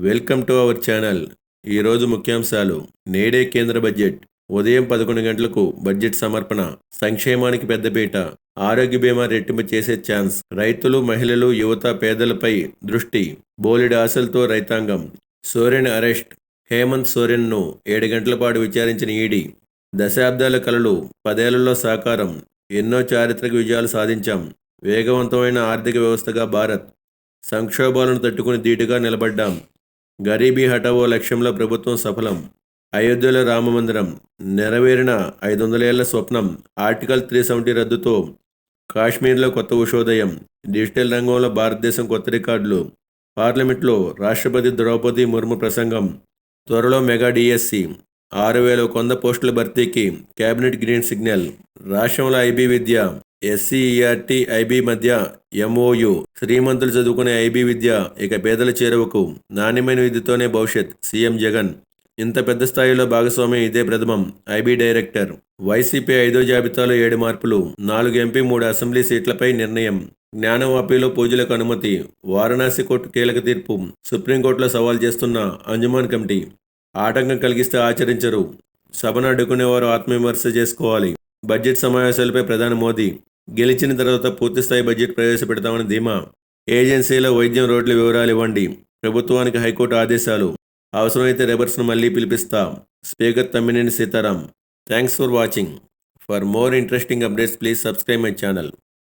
Welcome to our channel. ఈరోజు ముఖ్యాంశాలు. నేడే కేంద్ర బడ్జెట్. ఉదయం పదకొండు గంటలకు బడ్జెట్ సమర్పణ. సంక్షేమానికి పెద్దపీట. ఆరోగ్య బీమా రెట్టింపు చేసే ఛాన్స్. రైతులు మహిళలు యువత పేదలపై దృష్టి. బోలెడు ఆశలతో రైతాంగం. సోరెన్ అరెస్ట్. హేమంత్ సోరెన్ను ఏడు గంటల పాటు విచారించిన ఈడీ. దశాబ్దాల కలలు పదేళ్ళలో సాకారం. ఎన్నో చారిత్రక విజయాలు సాధించాం. వేగవంతమైన ఆర్థిక వ్యవస్థగా భారత్. సంక్షోభాలను తట్టుకుని ధీటుగా నిలబడ్డాం. గరీబీ హఠావో లక్ష్యంలో ప్రభుత్వం సఫలం. అయోధ్యలో రామమందిరం నెరవేరిన ఐదు వందలేళ్ళ స్వప్నం. ఆర్టికల్ త్రీ సెవెంటీ రద్దుతో కాశ్మీర్లో కొత్త ఉషోదయం. డిజిటల్ రంగంలో భారతదేశం కొత్త రికార్డులు. పార్లమెంట్లో రాష్ట్రపతి ద్రౌపది ముర్ము ప్రసంగం. త్వరలో మెగా డిఎస్సి. ఆరు వేల కొంద పోస్టుల భర్తీకి కేబినెట్ గ్రీన్ సిగ్నల్. రాష్ట్రంలో ఐబీ విద్య. ఎస్సీఈఆర్టీ ఐబీ మధ్య ఎంఓయు శ్రీమంతులు చదువుకునే ఐబీ విద్య ఇక పేదల చేరువకు నాణ్యమైన విద్యతోనే భవిష్యత్ సీఎం జగన్. ఇంత పెద్ద స్థాయిలో భాగస్వామ్యం ఇదే ప్రథమం ఐబీ డైరెక్టర్. వైసీపీ ఐదో జాబితాలో ఏడు మార్పులు నాలుగు ఎంపీ మూడు అసెంబ్లీ సీట్లపై నిర్ణయం. జ్ఞానవాపిలో పూజలకు అనుమతి వారణాసి కోర్టు కీలక తీర్పు సుప్రీంకోర్టులో సవాల్ చేస్తున్న అంజుమాన్ కమిటీ. ఆటంకం కలిగిస్తే ఆచరించరు. సభను అడ్డుకునేవారు ఆత్మవిమర్శ చేసుకోవాలి. బడ్జెట్ సమావేశాలపై ప్రధాని మోదీ గెలిచిన తర్వాత పూర్తిస్థాయి బడ్జెట్ ప్రవేశపెడతామని ధీమా. ఏజెన్సీలో వైద్యం రోడ్ల వివరాలు ఇవ్వండి. ప్రభుత్వానికి హైకోర్టు ఆదేశాలు. అవసరమైతే రెబర్స్ను మళ్ళీ పిలిపిస్తా. Speaker Tammineni Seetharam. Thanks for watching. For more interesting updates please subscribe my channel.